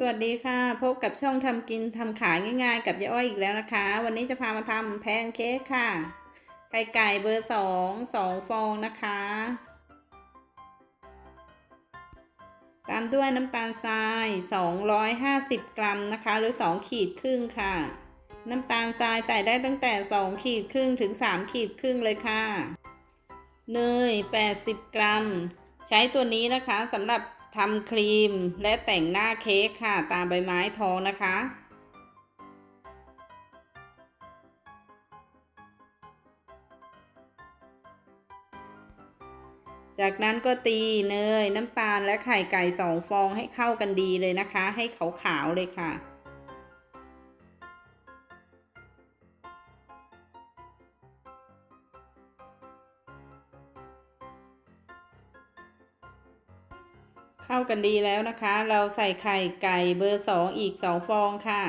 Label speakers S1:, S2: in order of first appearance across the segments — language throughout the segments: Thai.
S1: สวัสดีค่ะ พบกับช่องทำกินทำขายง่าย ๆ กับยายอ้อยอีกแล้วนะคะ วันนี้จะพามาทำแพนเค้กค่ะ ไข่ไก่เบอร์สองสองฟองนะคะ ตามด้วยน้ำตาลทราย 250 กรัมนะคะ หรือ 2 ขีดครึ่งค่ะ น้ำตาลทรายใส่ได้ตั้งแต่ 2 ขีดครึ่งถึง 3 ขีดครึ่งเลยค่ะ เนย 80 กรัม ใช้ตัวนี้นะคะสำหรับ ทำครีมและแต่งหน้าเค้กค่ะ ตามใบไม้ทองนะคะ จากนั้นก็ตีเนยน้ำตาลและไข่ไก่สองฟองให้เข้ากันดีเลยนะคะ ให้ขาวๆเลยค่ะ เข้ากันดีแล้วนะคะ เราใส่ไข่ไก่เบอร์สองอีกสองฟองค่ะ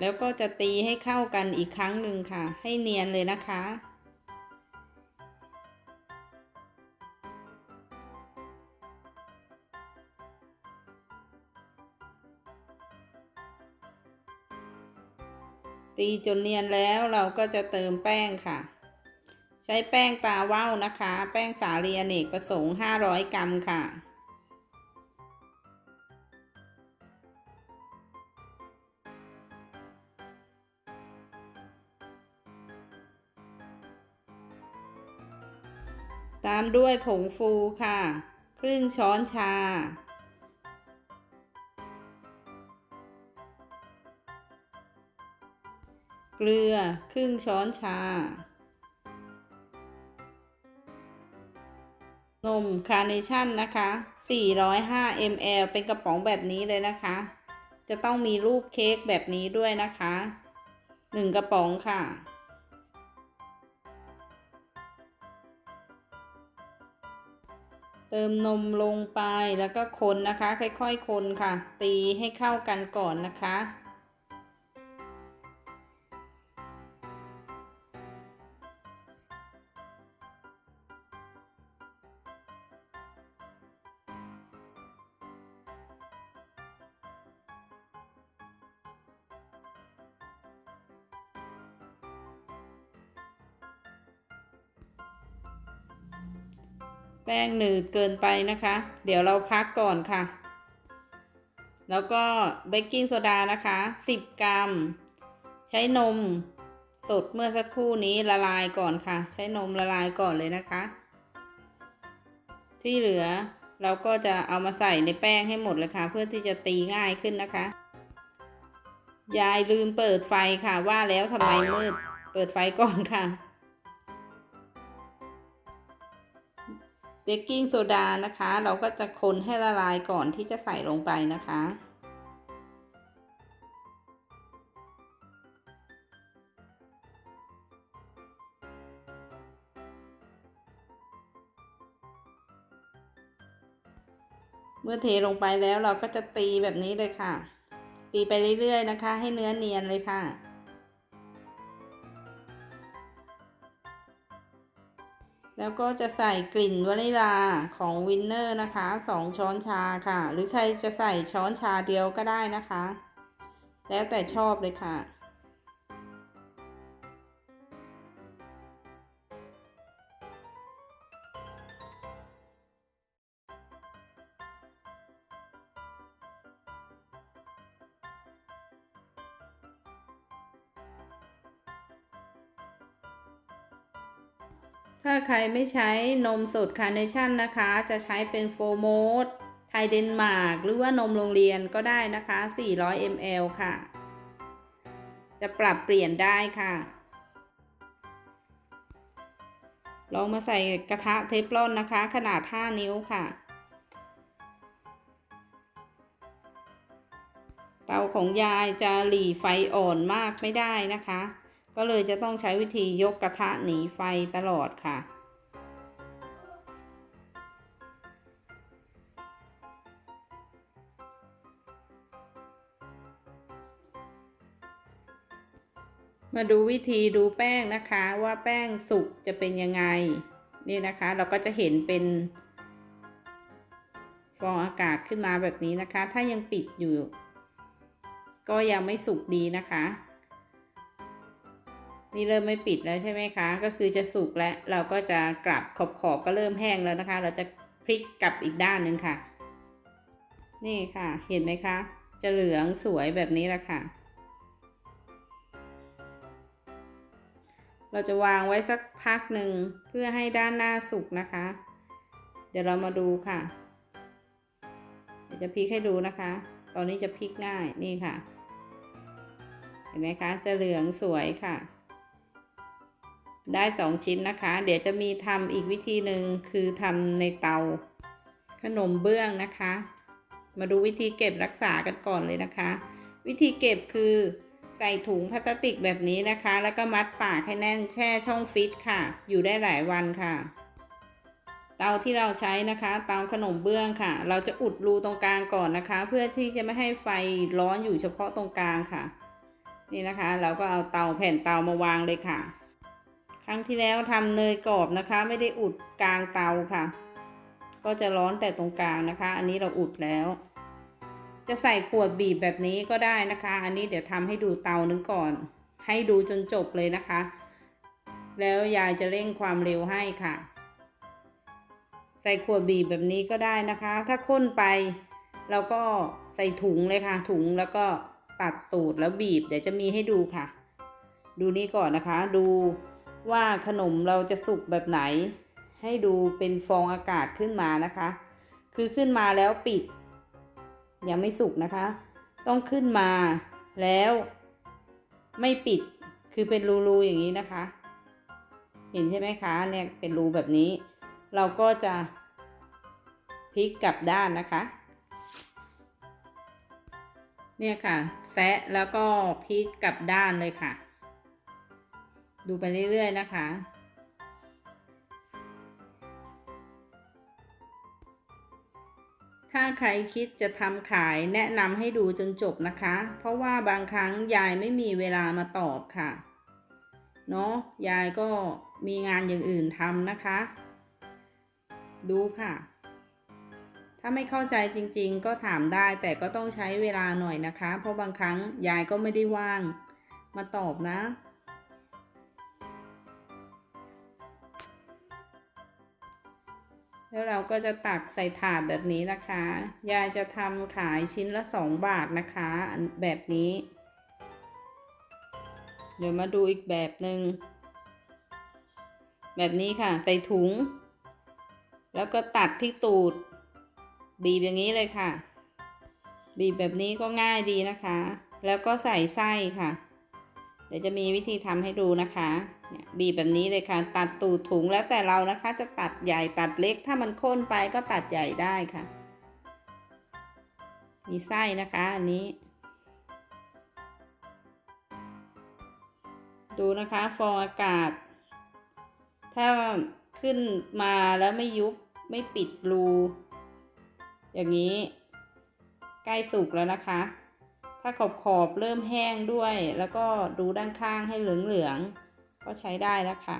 S1: แล้วก็จะตีให้เข้ากันอีกครั้งหนึ่งค่ะ ให้เนียนเลยนะคะตีจนเนียนแล้วเราก็จะเติมแป้งค่ะ ใช้แป้งตาว่าวนะคะ แป้งสาลีอเนกประสงค์ 500 กรัมค่ะ ตามด้วยผงฟูค่ะ ครึ่งช้อนชาเกลือครึ่งช้อนชา นมคาร์เนชั่นนะคะ 405 ml เป็นกระป๋องแบบนี้เลยนะคะ จะต้องมีรูปเค้กแบบนี้ด้วยนะคะ 1 กระป๋องค่ะ เติมนมลงไปแล้วก็คนนะคะ ค่อยๆ คนค่ะ ตีให้เข้ากันก่อนนะคะ แป้งหนืดเกินไปนะคะ เดี๋ยวเราพักก่อนค่ะ แล้วก็เบกกิ้งโซดานะคะ 10 กรัม ใช้นมสดเมื่อสักครู่นี้ละลายก่อนค่ะ ใช้นมละลายก่อนเลยนะคะ ที่เหลือเราก็จะเอามาใส่ในแป้งให้หมดเลยค่ะ เพื่อที่จะตีง่ายขึ้นนะคะ ยายลืมเปิดไฟค่ะว่าแล้วทำไมมืด เปิดไฟก่อนค่ะ เบกกิ้งโซดานะคะ เราก็จะคนให้ละลายก่อนที่จะใส่ลงไปนะคะ เมื่อเทลงไปแล้วเราก็จะตีแบบนี้เลยค่ะ ตีไปเรื่อยๆนะคะ ให้เนื้อเนียนเลยค่ะ แล้วก็จะใส่กลิ่นวานิลาของวินเนอร์นะคะ2ช้อนชาค่ะ หรือใครจะใส่ช้อนชาเดียวก็ได้นะคะ แล้วแต่ชอบเลยค่ะ ถ้าใครไม่ใช้นมสดคาร์เนชั่นนะคะ จะใช้เป็นโฟโมดไทยเดนมาร์กหรือว่านมโรงเรียนก็ได้นะคะ 400 ml ค่ะ จะปรับเปลี่ยนได้ค่ะ ลองมาใส่กระทะเทฟลอนนะคะ ขนาด 5 นิ้วค่ะ เตาของยายจะหลีไฟอ่อนมากไม่ได้นะคะ ก็เลยจะต้องใช้วิธียกกระทะหนีไฟตลอดค่ะ มาดูวิธีดูแป้งนะคะว่าแป้งสุกจะเป็นยังไง นี่นะคะเราก็จะเห็นเป็นฟองอากาศขึ้นมาแบบนี้นะคะ ถ้ายังปิดอยู่ ก็ยังไม่สุกดีนะคะ นี่เริ่มไม่ปิดแล้วใช่ไหมคะ ก็คือจะสุกแล้วเราก็จะกลับขอบขอบๆก็เริ่มแห้งแล้วนะคะ เราจะพลิกกลับอีกด้านหนึ่งค่ะ นี่ค่ะ เห็นไหมคะ จะเหลืองสวยแบบนี้แหละค่ะ เราจะวางไว้สักพักหนึ่งเพื่อให้ด้านหน้าสุกนะคะ เดี๋ยวเรามาดูค่ะ เดี๋ยวจะพลิกให้ดูนะคะ ตอนนี้จะพลิกง่ายนี่ค่ะ เห็นไหมคะ จะเหลืองสวยค่ะ ได้สองชิ้นนะคะ เดี๋ยวจะมีทำอีกวิธีหนึ่งคือทำในเตา ขนมเบื้องนะคะ มาดูวิธีเก็บรักษากันก่อนเลยนะคะ วิธีเก็บคือใส่ถุงพลาสติกแบบนี้นะคะ แล้วก็มัดปากให้แน่นแช่ช่องฟิตค่ะ อยู่ได้หลายวันค่ะ เตาที่เราใช้นะคะ เตาขนมเบื้องค่ะ เราจะอุดรูตรงกลางก่อนนะคะ เพื่อที่จะไม่ให้ไฟร้อนอยู่เฉพาะตรงกลางค่ะ นี่นะคะ เราก็เอาเตาแผ่นเตามาวางเลยค่ะ ครั้งที่แล้วทำเนยกรอบนะคะ ไม่ได้อุดกลางเตาค่ะ ก็จะร้อนแต่ตรงกลางนะคะ อันนี้เราอุดแล้ว จะใส่ขวดบีบแบบนี้ก็ได้นะคะ อันนี้เดี๋ยวทำให้ดูเตานึงก่อน ให้ดูจนจบเลยนะคะ แล้วยายจะเร่งความเร็วให้ค่ะ ใส่ขวดบีบแบบนี้ก็ได้นะคะ ถ้าข้นไปเราก็ใส่ถุงเลยค่ะ ถุงแล้วก็ตัดตูดแล้วบีบ เดี๋ยวจะมีให้ดูค่ะ ดูนี่ก่อนนะคะ ดู ว่าขนมเราจะสุกแบบไหน ให้ดูเป็นฟองอากาศขึ้นมานะคะ คือขึ้นมาแล้วปิด ยังไม่สุกนะคะ ต้องขึ้นมาแล้วไม่ปิดคือเป็นรูๆอย่างนี้นะคะ เห็นใช่ไหมคะเนี่ยเป็นรูแบบนี้ เราก็จะพลิกกลับด้านนะคะ เนี่ยค่ะ แซะแล้วก็พลิกกลับด้านเลยค่ะ ดูไปเรื่อยๆนะคะ ถ้าใครคิดจะทำขายแนะนำให้ดูจนจบนะคะ เพราะว่าบางครั้งยายไม่มีเวลามาตอบค่ะ เนาะยายก็มีงานอย่างอื่นทำนะคะ ดูค่ะ ถ้าไม่เข้าใจจริงๆ ก็ถามได้แต่ก็ต้องใช้เวลาหน่อยนะคะ เพราะบางครั้งยายก็ไม่ได้ว่างมาตอบนะ แล้วเราก็จะตักใส่ถาดแบบนี้นะคะ ยายจะทำขายชิ้นละ 2 บาทนะคะแบบนี้ เดี๋ยวมาดูอีกแบบหนึง่งแบบนี้ค่ะ ใส่ถุง แล้วก็ตัดที่ตูด บีบอย่างนี้เลยค่ะ บีบแบบนี้ก็ง่ายดีนะคะ แล้วก็ใส่ไส้ค่ะ เดี๋ยวจะมีวิธีทำให้ดูนะคะเนี่ยบีบแบบนี้เลยค่ะ ตัดตูดถุงแล้วแต่เรานะคะ จะตัดใหญ่ตัดเล็ก ถ้ามันข้นไปก็ตัดใหญ่ได้ค่ะ มีไส้นะคะอันนี้ ดูนะคะฟองอากาศ ถ้าขึ้นมาแล้วไม่ยุบไม่ปิดรู อย่างนี้ ใกล้สุกแล้วนะคะ ถ้าขอบขอบเริ่มแห้งด้วย แล้วก็ดูด้านข้างให้เหลืองๆก็ใช้ได้แล้วค่ะ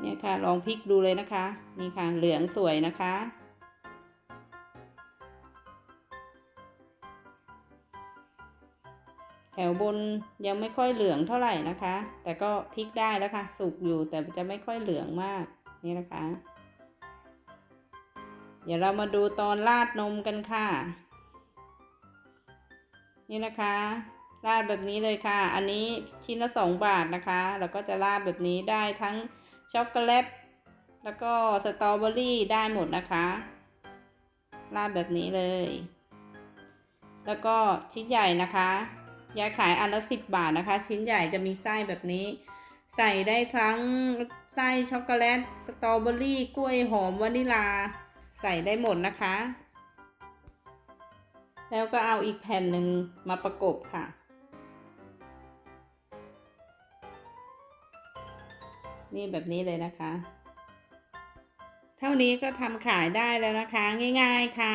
S1: เนี่ยค่ะลองพลิกดูเลยนะคะ นี่ค่ะเหลืองสวยนะคะ แถวบนยังไม่ค่อยเหลืองเท่าไหร่นะคะ แต่ก็พลิกได้แล้วค่ะ สุกอยู่แต่จะไม่ค่อยเหลืองมากนี่นะคะ เดี๋ยวเรามาดูตอนราดนมกันค่ะ นี่นะคะ ราดแบบนี้เลยค่ะ อันนี้ชิ้นละสองบาทนะคะ แล้วก็จะราดแบบนี้ได้ทั้งช็อกโกแลต แล้วก็สตรอเบอรี่ได้หมดนะคะ ราดแบบนี้เลย แล้วก็ชิ้นใหญ่นะคะ ยายขายอันละสิบบาทนะคะ ชิ้นใหญ่จะมีไส้แบบนี้ ใส่ได้ทั้งไส้ช็อกโกแลต สตรอเบอรี่ กล้วยหอมวานิลา ใส่ได้หมดนะคะ แล้วก็เอาอีกแผ่นหนึ่งมาประกบค่ะนี่แบบนี้เลยนะคะ เท่านี้ก็ทำขายได้แล้วนะคะ ง่ายๆค่ะ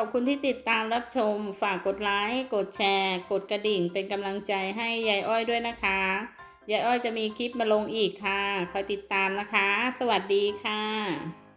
S1: ขอบคุณที่ติดตามรับชม ฝากกดไลค์ กดแชร์ กดกระดิ่ง เป็นกำลังใจให้ยายอ้อยด้วยนะคะ ยายอ้อยจะมีคลิปมาลงอีกค่ะ คอยติดตามนะคะ สวัสดีค่ะ